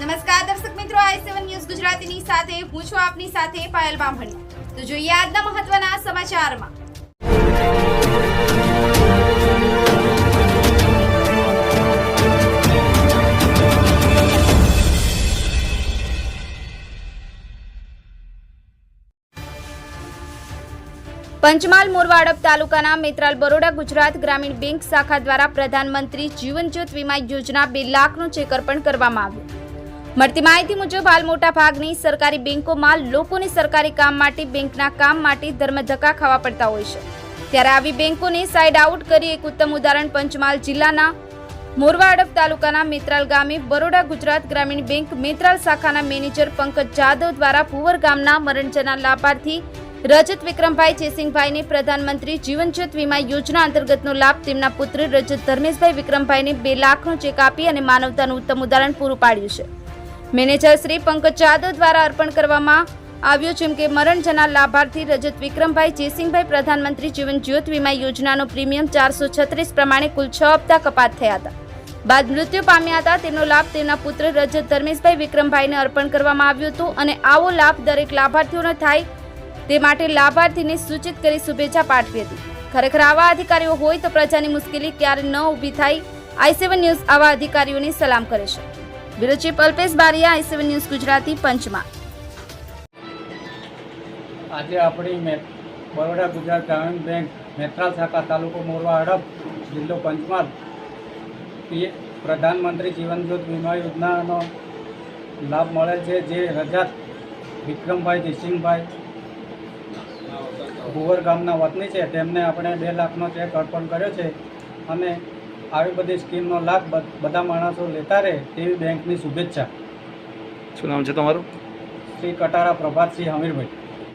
નમસ્કાર દર્શક મિત્રો, આઈ સેવન ન્યૂઝ ગુજરાતીની સાથે, હું છું આપની સાથે પાયલ બામણી. તો જોઈએ આજના મહત્વના સમાચારમાં. પંચમહાલ મોરવાડપ તાલુકાના મેત્રાલ બરોડા ગુજરાત ગ્રામીણ બેંક શાખા દ્વારા પ્રધાનમંત્રી જીવન જ્યોત વીમા યોજના બે લાખનું ચેક અર્પણ કરવામાં આવ્યું. મળતી માહિતી મુજબ, હાલ મોટા ભાગની સરકારી બેંકોમાં લોકોને સરકારી કામ માટે, બેંકના કામ માટે ધર્મધક્કા ખાવા પડતા હોય છે. ત્યારે આવી બેંકોને સાઇડ આઉટ કરી એક ઉત્તમ ઉદાહરણ પંચમહાલ જિલ્લાના મોરવાડપ તાલુકાના મેત્રાલ ગામે બરોડા ગુજરાત ગ્રામીણ બેંક મેત્રાલ શાખાના મેનેજર પંકજ જાદવ દ્વારા ભુવર ગામના મરણજના લાભાર્થી રજત વિક્રમભાઈ ચેસિંગભાઈને પ્રધાનમંત્રી જીવન જ્યોત વીમા યોજના અંતર્ગતનો લાભ, તેમના પુત્ર રજત ધર્મેશભાઈ વિક્રમભાઈને બે લાખનો ચેક આપી અને માનવતાનું ઉત્તમ ઉદાહરણ પૂરું પાડ્યું છે. મેનેજર શ્રી પંકજ જાદવ દ્વારા અર્પણ કરવામાં આવ્યો, જેમ કે મરણ જનાર લાભાર્થી રજત વિક્રમભાઈ, જયસિંહભાઈ પ્રધાનમંત્રી જીવન જ્યોત વીમા યોજનાનો પ્રીમિયમ ચારસો છત્રીસ પ્રમાણે કુલ છ હપ્તા કપાત થયા હતા. બાદ મૃત્યુ પામ્યા હતા તેમનો લાભ તેમના પુત્ર રજત ધર્મેશભાઈ વિક્રમભાઈને અર્પણ કરવામાં આવ્યું હતું અને આવો લાભ દરેક લાભાર્થીઓને થાય તે માટે લાભાર્થીને સૂચિત કરી શુભેચ્છા પાઠવી હતી. ખરેખર આવા અધિકારીઓ હોય તો પ્રજાની મુશ્કેલી ક્યારે ન ઊભી થાય, આઈ સેવન ન્યૂઝ આવા અધિકારીઓને સલામ કરે છે. Bureau chief Alpesh Baria, I news Gujarati પંચમાં આજે આપણી બરોડા ગુજરાત ગ્રામીણ બેંક મેત્રાલ શાખા તાલુકો મોરવા હડપ જિલ્લો પંચમહાલ. પ્રધાનમંત્રી જીવન જ્યોત વીમા યોજનાનો લાભ મળે છે, જે રજાત વિક્રમભાઈ જયસિંહભાઈ ભુવર ગામના વતની છે. તેમને આપણે બે લાખનો ચેક અર્પણ કર્યો છે. અને આવી બધી સ્કીમનો લાભ બધા માણસો લેતા રહે તેવી બેંકની શુભેચ્છા. શું નામ છે તમારું? શ્રી કટારા પ્રભાતસિંહ હમીરભાઈ.